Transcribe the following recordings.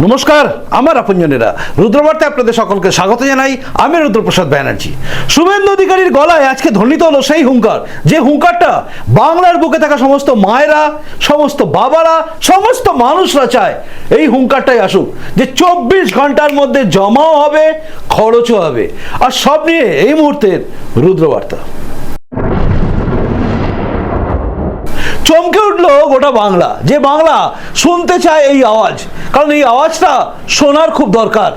নমস্কার, আমার আপনজনেরা। রুদ্রবার্তে আপনাদের সকলকে স্বাগত জানাই আমি রুদ্রপ্রসাদ ব্যানার্জি। শুভেন্দু অধিকারীর গলায় আজকে ধ্বনিত হলো সেই হুঙ্কার। যে হুঙ্কারটা বাংলার বুকে থাকা সমস্ত মায়েরা, সমস্ত বাবারা, সমস্ত মানুষরা চায়, এই হুঙ্কারটাই আসুক। যে চব্বিশ ঘণ্টার মধ্যে জমাও হবে, খরচও হবে। আর সব নিয়ে এই মুহূর্তের রুদ্রবার্তা। চমকে উঠল গোটা বাংলা। যে বাংলা শুনতে চায় এই আওয়াজ। কারণ এই আওয়াজটা শোনার খুব দরকার।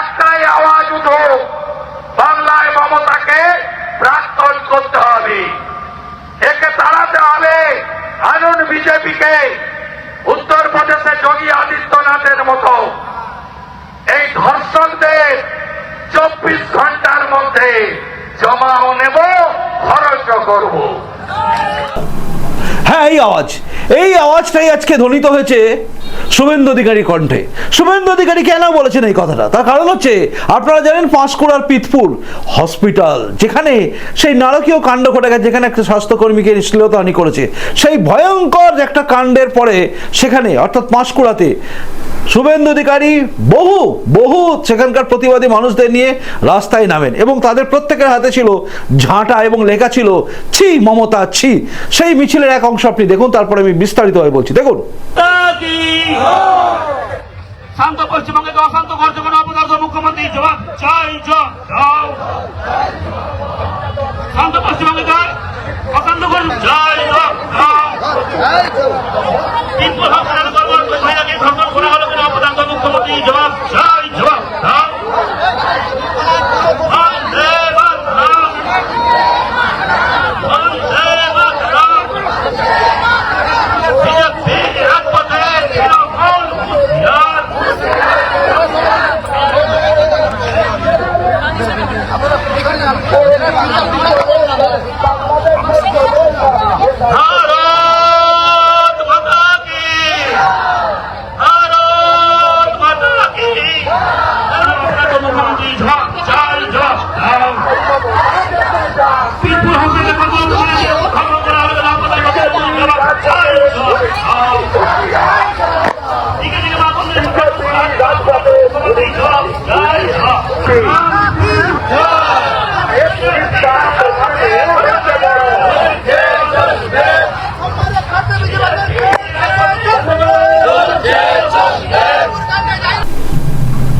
একটাই আওয়াজ উঠো বাংলায় মমতাকে প্রাক্তন করতে হবে। একে তাড়াতে হবে আনুন বিজেপিকে উত্তরপ্রদেশে যোগী আদিত্যনাথের মতো। এই ধর্ষকদের চব্বিশ ঘণ্টার মধ্যে জমাও নেব খরচ করব। হ্যাঁ এই আওয়াজ। এই আওয়াজটাই আজকে ধ্বনিত হয়েছে শুভেন্দু অধিকারী কণ্ঠে। শুভেন্দু অধিকারী কেন বলেছেন এই কথাটা? তার কারণ হচ্ছে, আপনারা জানেন পাঁশকুড়ার পিতপুর হসপিটাল, যেখানে সেই নারকীয় কাণ্ড ঘটে গেছে, যেখানে একটা স্বাস্থ্যকর্মীকে শ্লীলতাহানি করেছে। সেই ভয়ঙ্কর একটা কাণ্ডের পরে সেখানে, অর্থাৎ পাঁশকুড়াতে, শুভেন্দু অধিকারী বহু বহু সেখানকার প্রতিবাদী মানুষদের নিয়ে রাস্তায় নামেন এবং তাদের প্রত্যেকের হাতে ছিল ঝাঁটা এবং লেখা ছিল, ছি, মমতা, ছি। সেই মিছিলের এক অংশ আপনি দেখুন, তারপরে আমি বিস্তারিতভাবে বলছি। দেখুন দাদি শান্ত পশ্চিমবঙ্গে তো অশান্ত করছে কোনো অপদার্থ মুখ্যমন্ত্রী জবাব চাই শান্ত পশ্চিমবঙ্গে তো অশান্ত করছে দাও তিনশো সরকারের কর্মরত মহিলাকে ধর্ষণ করা হলো কোনো অপদার্থ মুখ্যমন্ত্রী জবাব চাই, জবাব দাও বন্দে মাতরম। বন্দে মাতরম। বিজেপি রাজপথে তৃণমূল হুঁশিয়ার। ভারত মাতা কি ভারত মাতা কি আপনাকে মুখ্যমন্ত্রী জবাব চাই জবাব দাও পিপুল হোসেনের কথা বলে খবর করা হবে না আপনাদের মুখ্যমন্ত্রী জবাব চাই জবাব দাও দিকে দিকে মা বন্ধের মুখ্যমন্ত্রী জবাব চাই জবাব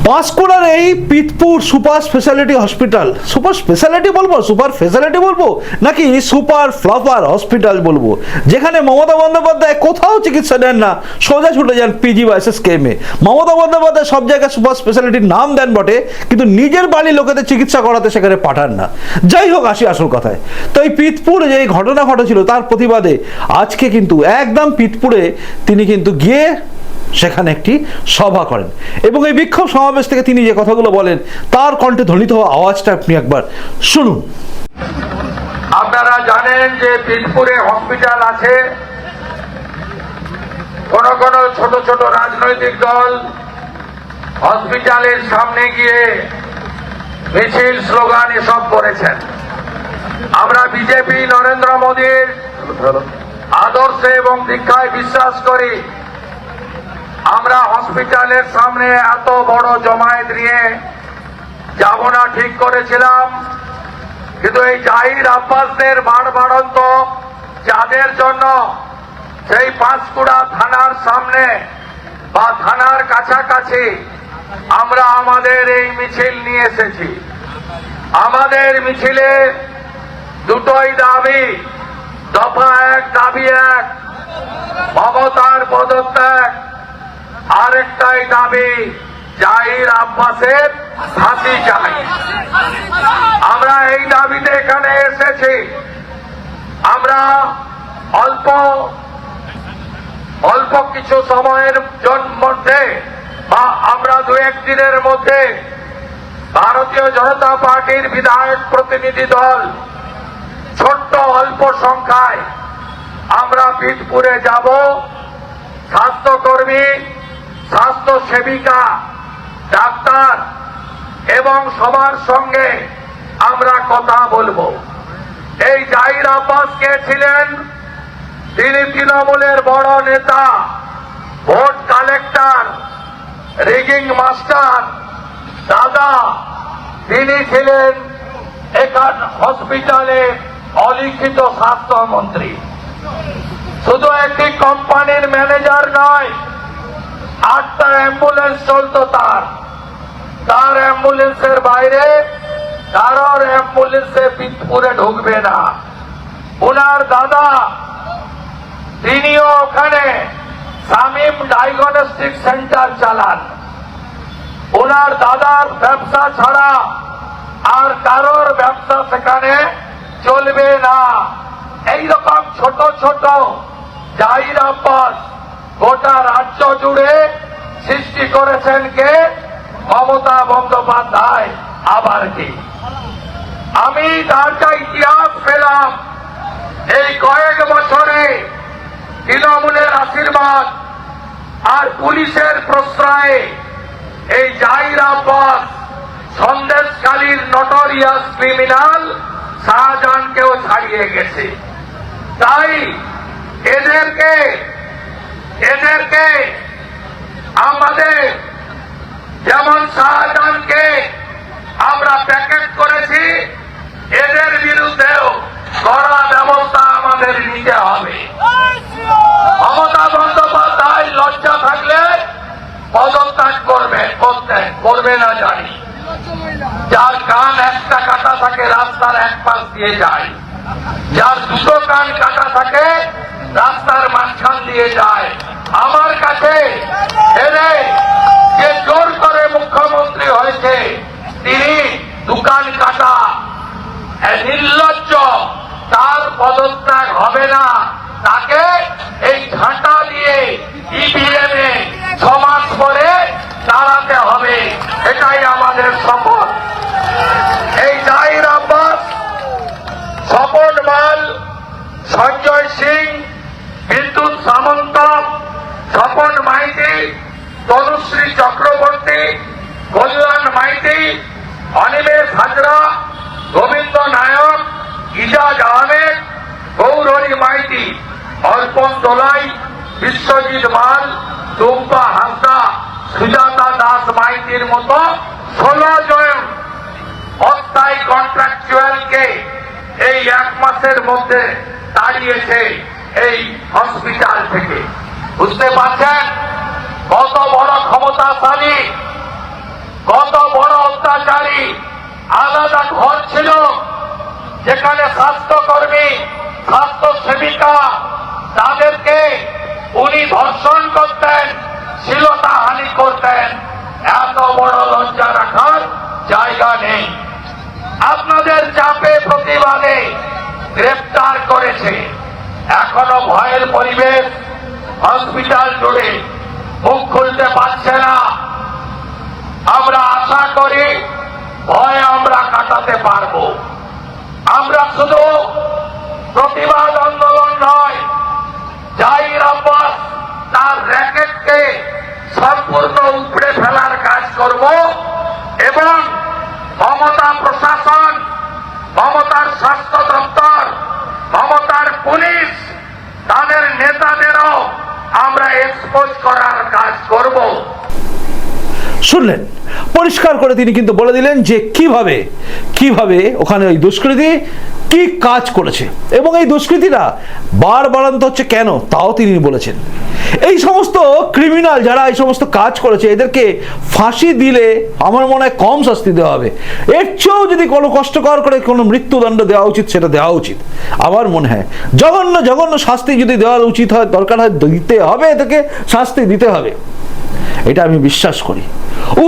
পাঁশকুড়ার এই Pitpur super speciality hospital. Super speciality বলব? সুপার ফেসিলিটি বলব? নাকি সুপার ফ্লাফার হসপিটাল বলব? যেখানে মমতা বন্দ্যোপাধ্যায় কোথাও চিকিৎসা নেন না, সোজা ছুটে যান পিজি বা এস কেমে মমতা বন্দ্যোপাধ্যায় সব জায়গায় সুপার স্পেশালিটির নাম দেন বটে, কিন্তু নিজের বাড়ির লোকেদের চিকিৎসা করাতে সেখানে পাঠান না। যাই হোক, আসি আসল কথায়। তো এই পিতপুরে যে ঘটনা ঘটেছিল, তার প্রতিবাদে আজকে কিন্তু একদম পিতপুরে তিনি কিন্তু গিয়ে সেখানে একটি সভা করেন। এবং এই বিক্ষোভ সমাবেশ থেকে তিনি যে কথাগুলো বলেন, তার কণ্ঠে ধ্বনিত হওয়া আওয়াজটা আপনি একবার শুনুন। আপনারা জানেন যে বিনপুরে হসপিটাল আছে। কোন কোন ছোট ছোট রাজনৈতিক দল হসপিটালের সামনে গিয়ে মিছিল, স্লোগান এসব করেছেন। আমরা বিজেপি, নরেন্দ্র মোদীর আদর্শে এবং দীক্ষায় বিশ্বাস করি আমরা হসপিটালের সামনে এত বড় জমায়েত নিয়ে যাব না, ঠিক করেছিলাম। কিন্তু এই জাহির আব্বাসদের বাড় বাড়ন্ত যাদের জন্য সেই পাঁশকুড়া থানার সামনে বা থানার কাছাকাছি আমরা আমাদের এই মিছিল নিয়ে এসেছি। আমাদের মিছিলে দুটোই দাবি, দফা এক, দাবি এক মমতার পদত্যাগ। আরেকটাই দাবি জাহির আব্বাসের ফাঁসি চাই। আমরা এই দাবিতে এখানে এসেছি। আমরা অল্প অল্প কিছু সময়ের মধ্যে বা আমরা দু একদিনের মধ্যে ভারতীয় জনতা পার্টির বিধায়ক প্রতিনিধি দল ছোট্ট অল্প সংখ্যায় আমরা পিঠপুরে যাব। স্বাস্থ্যকর্মী স্বাস্থ্য সেবিকা ডাক্তার এবং সবার সঙ্গে আমরা কথা বলব। এই জাহির আব্বাস কে ছিলেন? তিনি তৃণমূলের বড় নেতা, ভোট কালেক্টর, রিগিং মাস্টার, দাদা। তিনি ছিলেন এখান হসপিটালে অলিখিত স্বাস্থ্যমন্ত্রী। শুধু একটি কোম্পানির ম্যানেজার নয় আটটা অ্যাম্বুলেন্স চলতো তার। তার অ্যাম্বুলেন্সের বাইরে কারোর অ্যাম্বুলেন্সে পিতপুরে ঢুকবে না। ওনার দাদা, তিনিও ওখানে সামিম ডায়াগনস্টিক সেন্টার চালান। ওনার দাদার ব্যবসা ছাড়া আর কারোর ব্যবসা সেখানে চলবে না। এইরকম ছোট ছোট জাহির আব্বাস গোটা রাজ্য জুড়ে সৃষ্টি করেছেন কে? মমতা বন্দ্যোপাধ্যায়। আবার কি? আমি তার যা ইতিহাস পেলাম, এই কয়েক বছরে তৃণমূলের আশীর্বাদ আর পুলিশের প্রশ্রয়ে এই জাহির আব্বাস সন্দেশকালীর নটোরিয়াস ক্রিমিনাল শাহজাহানকেও ছাড়িয়ে গেছে। তাই এদেরকে এদেরকে আমাদের যেমন শাহজাহানকে আমরা প্যাকেট করেছি, এদের বিরুদ্ধেও কড়া ব্যবস্থা আমাদের নিতে হবে। মমতা বন্দ্যোপাধ্যায় লজ্জা থাকলে পদত্যাগ করবে করবে না জানি। যার কান একটা কাটা থাকে, রাস্তার এক পাশ দিয়ে যায়। যার দুটো কান কাটা থাকে, রাস্তার মাঝখান দিয়ে যায়। যে জোর করে মুখ্যমন্ত্রী হয়েছে, তিনি দোকান কাটা। নির্লজ্জ, তার পদত্যাগ হবে না। তাকে এই ঝাঁটা দিয়ে ইভিএম এ ছমাস পরে দাঁড়াতে হবে। এটাই আমাদের শপথ। এই জাহির আব্বাস, স্বপন মাল, সঞ্জয় সিং, বিদ্যুৎ সামন্ত স্বপন তনুশ্রী চক্রবর্তী, কল্যাণ মাইতি, অনিমেষ হাজরা, গোবিন্দ নায়ক ইজাজ আহমেদ গৌরী মাইতি, অর্পণ দোলাই, বিশ্বজিৎ মাল টুম্পা হাসদা সুজাতা দাস মাইতির মতো ষোলো জন অস্থায়ী কন্ট্রাকচুয়ালকে এই এক মাসের মধ্যে তাড়িয়েছে এই হসপিটাল থেকে। বুঝতে পারছেন? কত বড় ক্ষমতাশালী কত বড় অত্যাচারী, আলাদা ঘর ছিল, যেখানে স্বাস্থ্যকর্মী স্বাস্থ্য সেবিকা তাদেরকে উনি ধর্ষণ করতেন শ্লীলতাহানি করতেন। এত বড় লজ্জা রাখার জায়গা নেই। আপনাদের চাপে প্রতিবাদে গ্রেফতার করেছে। এখনও ভয়ের পরিবেশ হসপিটাল জুড়ে। মুখ খুলতে পারছে না। আমরা আশা করি, ভয় আমরা কাটাতে পারব। আমরা শুধু প্রতিবাদ আন্দোলন নয় যাই আব্বাস তার র্যাকেটকে সম্পূর্ণ উপড়ে ফেলার কাজ করব এবং মমতা প্রশাসন মমতার স্বাস্থ্য দপ্তর মমতার পুলিশ তাদের নেতাদেরও আমরা এক্সপোজ করার কাজ করব শুনলেন। পরিষ্কার করে তিনি কিন্তু বলে দিলেন যে কীভাবে কীভাবে ওখানে ওই দুষ্কৃতি কি কাজ করেছে। এবং এই দুষ্কৃতীরা বার বাড়ান্ত হচ্ছে কেন? তাও তিনি বলেছেন। এই সমস্ত ক্রিমিনাল যারা এই সমস্ত কাজ করেছে, এদেরকে ফাঁসি দিলে আমার মনে হয় কম শাস্তি দেওয়া হবে। এর চেয়েও যদি কোনো কষ্টকর করে কোনো মৃত্যুদণ্ড দেওয়া উচিত, সেটা দেওয়া উচিত। আমার মনে হয় জঘন্য জঘন্য শাস্তি যদি দেওয়া উচিত হয়, দরকার হয় দিতে হবে এদেরকে, শাস্তি দিতে হবে। এটা আমি বিশ্বাস করি।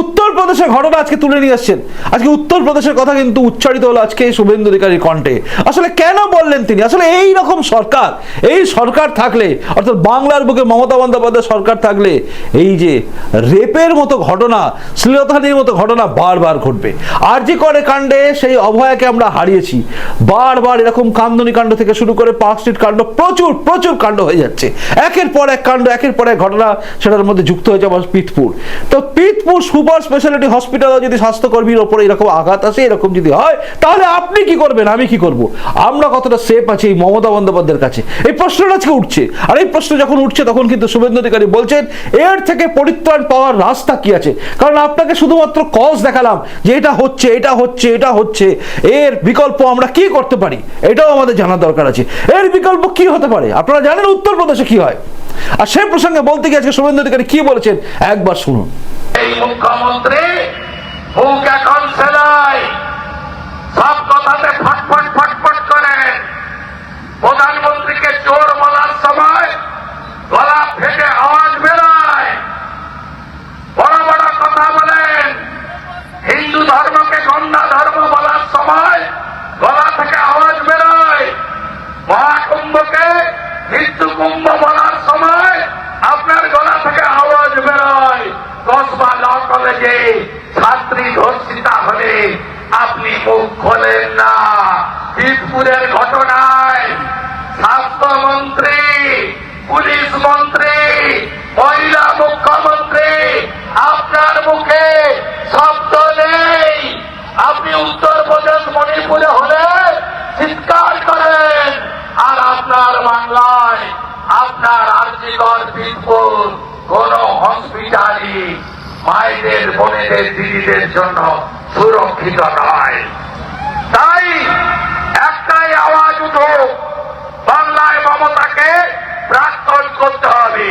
উত্তরপ্রদেশের ঘটনা আজকে তুলে নিয়ে আসছেন। আজকে উত্তরপ্রদেশের কথা কিন্তু উচ্চারিত হলো আজকে শুভেন্দু অধিকারীর কণ্ঠে। আসলে কেন বললেন তিনি? আসলে এই রকম সরকার, এই সরকার থাকলে, অর্থাৎ বাংলার বুকে মমতা বন্দ্যোপাধ্যায় সরকার থাকলে, এই যে রেপের মতো ঘটনা, শ্লীলতাহানির মতো ঘটনা বারবার ঘটবে। আর যে করে কাণ্ডে, সেই অভয়াকে আমরা হারিয়েছি। বারবার এরকম কান্দনী কাণ্ড থেকে শুরু করে পার্ক স্ট্রিট কাণ্ড, প্রচুর প্রচুর কাণ্ড হয়ে যাচ্ছে। একের পর এক কাণ্ড, একের পর এক ঘটনা, সেটার মধ্যে যুক্ত হয়েছে আমার পিতপুর তো পিতপুর সুপার স্পেশালিটি হসপিটালে যদি স্বাস্থ্যকর্মীর ওপরে এরকম আঘাত আসে, এরকম যদি হয়, তাহলে আপনি কি করবেন? আমি কি করব? আমরা কতটা সেফ আছি এই মমতা বন্দ্যোপাধ্যায়ের কাছে? এই প্রশ্নটা আজকে উঠছে। আর এই প্রশ্ন যখন উঠছে, তখন কিন্তু শুভেন্দু অধিকারী বলছেন, এর থেকে পরিত্রাণ পাওয়ার রাস্তা কি আছে? কারণ আপনাকে শুধুমাত্র কজ দেখালাম যে এটা হচ্ছে এটা হচ্ছে এটা হচ্ছে। এর বিকল্প আমরা কি করতে পারি? এটাও আমাদের জানার দরকার আছে। এর বিকল্প কি হতে পারে? আপনারা জানেন উত্তরপ্রদেশে কি হয়? আর সেই প্রসঙ্গে বলতে গিয়ে আজকে শুভেন্দু অধিকারী কি বলেছেন? একবার শুনুন। এই মুখ্যমন্ত্রী মুখ এখন সেলাই। সব কথাতে ফটফট ফটফট করেন প্রধানমন্ত্রীকে চোর বলার সময় গলা ফেটে আওয়াজ বেরোয় বড় বড় কথা বলেন হিন্দু ধর্মকে গন্ধা ধর্ম বলার সময় গলা থেকে আওয়াজ বেরোয় মহাকুম্ভকে মৃত্যু কুম্ভ বলার সময় আপনার গলা থেকে আওয়াজ বেরোয় কসবা ল কলেজে ছাত্রী ধর্ষিতা হলে আপনি মুখ খোলেন না বীরপুরের ঘটনায় স্বাস্থ্যমন্ত্রী মন্ত্রী মহিলা মুখ্যমন্ত্রী, আপনার মুখে শব্দ নেই। আপনি উত্তরপ্রদেশ মণিপুরে হলে চিৎকার করেন। আর আপনার বাংলায় আপনার আর্যিকর বীরপুর কোন হসপিটালই মায়েদের, বোনেদের, দিদিদের জন্য সুরক্ষিত নয়। তাই একটাই আওয়াজ উঠুক বাংলায় মমতাকে প্রাক্তন করতে হবে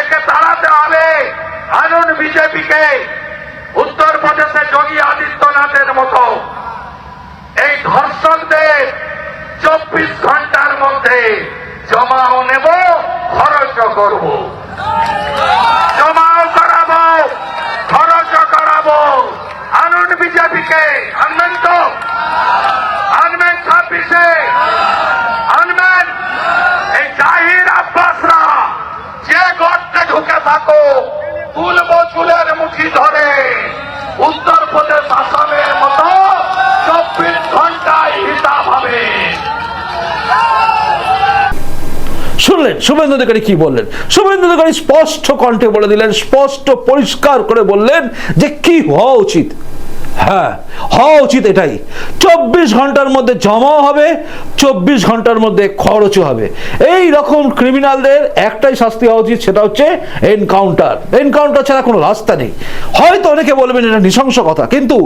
একে তাড়াতে হবে আনুন বিজেপিকে উত্তরপ্রদেশে যোগী আদিত্যনাথের মতো এই ধর্ষকদের চব্বিশ ঘণ্টার মধ্যে জমাও নেব খরচও করব। জমাও করাবো খরচ করাবো। আনুন বিজেপিকে আনবেন তো আনবেন ছাব্বিশে আনবেন এই জাহির আব্বাসরা যে গর্তে ঢুকে থাকো তুলবো চুলের মুঠি ধরে উত্তরপ্রদেশ আসামের মতো চব্বিশ ঘন্টায় হিসাব হবে শুনলেন শুভেন্দু অধিকারী কি বললেন? শুভেন্দু অধিকারী স্পষ্ট কণ্ঠে বলে দিলেন, স্পষ্ট পরিষ্কার করে বললেন যে কি হওয়া উচিত? হ্যাঁ হওয়া উচিত এটাই। চব্বিশ ঘণ্টার মধ্যে জমাও হবে, চব্বিশ ঘণ্টার মধ্যে খরচও হবে। এই রকম ক্রিমিনালদের একটাই শাস্তি হওয়া উচিত, সেটা হচ্ছে এনকাউন্টার এনকাউন্টার ছাড়া কোনো রাস্তা নেই। হয়তো অনেকে বলবেন এটা নৃশংস কথা, কিন্তু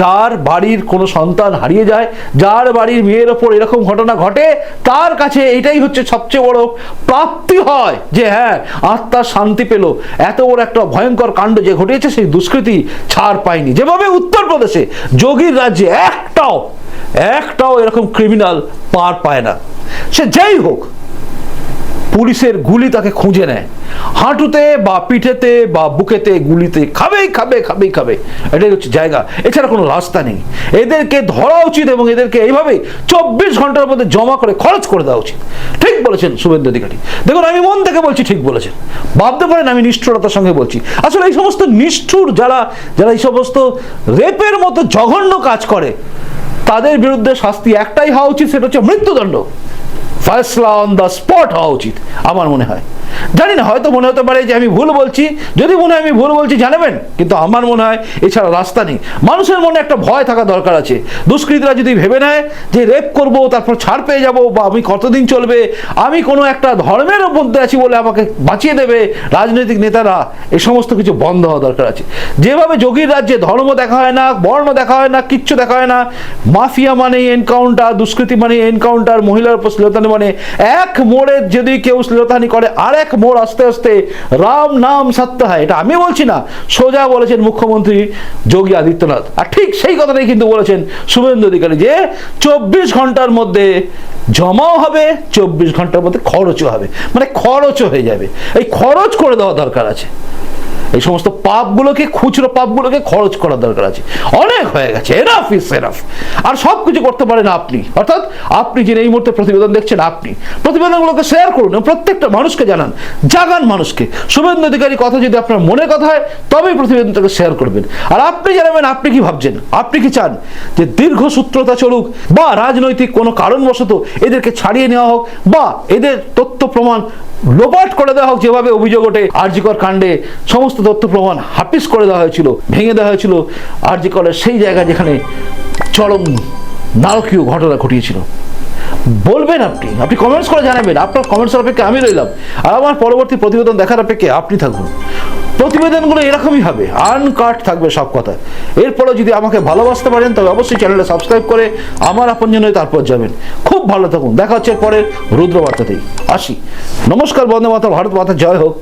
যার বাড়ির কোনো সন্তান হারিয়ে যায়, যার বাড়ির মেয়ের ওপর এরকম ঘটনা ঘটে, তার কাছে এটাই হচ্ছে সবচেয়ে বড় প্রাপ্তি হয় যে হ্যাঁ আত্মার শান্তি পেল। এত বড় একটা ভয়ঙ্কর কাণ্ড যে ঘটিয়েছে, সেই দুষ্কৃতি ছাড় পায়নি। যেভাবে উত্তরপ্রদেশে যোগীর রাজ্যে একটাও একটাও এরকম ক্রিমিনাল পার পায় না। সে যাই হোক পুলিশের গুলি তাকে খুঁজে নেয়। হাঁটুতে বা পিঠেতে বা বুকেতে গুলিতে খাবেই খাবে খাবেই খাবে এটাই হচ্ছে জায়গা। এছাড়া কোনো রাস্তা নেই। এদেরকে ধরা উচিত এবং এদেরকে এইভাবে চব্বিশ ঘণ্টার মধ্যে জমা করে খরচ করে দেওয়া উচিত। ঠিক বলেছেন শুভেন্দু অধিকারী। দেখুন, আমি মন থেকে বলছি ঠিক বলেছেন। ভাবতে পারেন, আমি নিষ্ঠুরতার সঙ্গে বলছি। আসলে এই সমস্ত নিষ্ঠুর যারা যারা এই সমস্ত রেপের মতো জঘন্য কাজ করে, তাদের বিরুদ্ধে শাস্তি একটাই হওয়া উচিত, সেটা হচ্ছে মৃত্যুদণ্ড। ফয়সলা অন দ্য স্পট হওয়া উচিত আমার মনে হয়। জানি না, হয়তো মনে হতে পারে যে আমি ভুল বলছি। যদি মনে হয় আমি ভুল বলছি, জানাবেন। কিন্তু আমার মনে হয় এছাড়া রাস্তা নেই। মানুষের মনে একটা ভয় থাকা দরকার আছে। দুষ্কৃতীরা যদি ভেবে নেয় যে রেপ করব, তারপর ছাড় পেয়ে যাব, বা আমি কতদিন চলবে, আমি কোনো একটা ধর্মের মধ্যে আছি বলে আমাকে বাঁচিয়ে দেবে রাজনৈতিক নেতারা, এ সমস্ত কিছু বন্ধ হওয়া দরকার আছে। যেভাবে যোগীর রাজ্যে ধর্ম দেখা হয় না, বর্ণ দেখা হয় না, কিচ্ছু দেখা হয় না, মাফিয়া মানে এনকাউন্টার, দুষ্কৃতি মানে এনকাউন্টার, মহিলার উপর শ্লীলতানি মানে এক মোড়ে যদি কেউ শ্লীলতানি করে আর এক মোড় আস্তে আস্তে, রাম নাম সত্য হয়, এটা আমি বলছি না, সোজা বলেছেন মুখ্যমন্ত্রী যোগী আদিত্যনাথ। আর ঠিক সেই কথাটাই কিন্তু বলেছেন শুভেন্দু অধিকারী যে, চব্বিশ ঘণ্টার মধ্যে জমাও হবে, চব্বিশ ঘণ্টার মধ্যে খরচও হবে। মানে খরচও হয়ে যাবে। এই খরচ করে দেওয়া দরকার আছে। এই সমস্ত পাপগুলোকে, খুচরো পাপগুলোকে খরচ করার দরকার আছে। অনেক হয়ে গেছে। এরাফ ইস এনাফ আর সব কিছু করতে পারেন আপনি। অর্থাৎ আপনি যিনি এই মুহূর্তে প্রতিবেদন দেখছেন, আপনি। প্রতিবেদনগুলোকে শেয়ার করুন প্রত্যেকটা মানুষকে জানান। জাগান মানুষকে। শুভেন্দু অধিকারী কথা যদি আপনার মনে কথা হয়, তবেই প্রতিবেদনটাকে শেয়ার করবেন। আর আপনি জানাবেন, আপনি কি ভাবছেন? আপনি কি চান? যে দীর্ঘ সূত্রতা চলুক বা রাজনৈতিক কোনো কারণবশত এদেরকে ছাড়িয়ে নেওয়া হোক বা এদের তথ্য প্রমাণ লোপাট করে দেওয়া হোক, যেভাবে অভিযোগ ওঠে, আরজিকর কাণ্ডে সমস্ত তথ্য প্রমাণ হাপিস করে দেওয়া হয়েছিল, ভেঙে দেওয়া হয়েছিল। আরজিকরের সেই জায়গা যেখানে চরম নারকীয় ঘটনা ঘটিয়েছিল। বলবেন আপনি আপনি কমেন্টস করে জানাবেন। আপনার কমেন্টসের অপেক্ষা আমি রইলাম। আর আমার পরবর্তী প্রতিবেদন দেখার অপেক্ষা আপনি থাকুন। প্রতিবেদনগুলো এরকমই হবে। আনকাট থাকবে সব কথা। এরপরে যদি আমাকে ভালোবাসতে পারেন, তবে অবশ্যই চ্যানেলটা সাবস্ক্রাইব করে আমার আপন জন্য তারপর যাবেন। খুব ভালো থাকুন। দেখা হচ্ছে পরের রুদ্রবার্তাতেই। আসি। নমস্কার বন্দে মাতা ভারত মাতা, জয় হোক।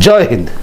জয় হিন্দ।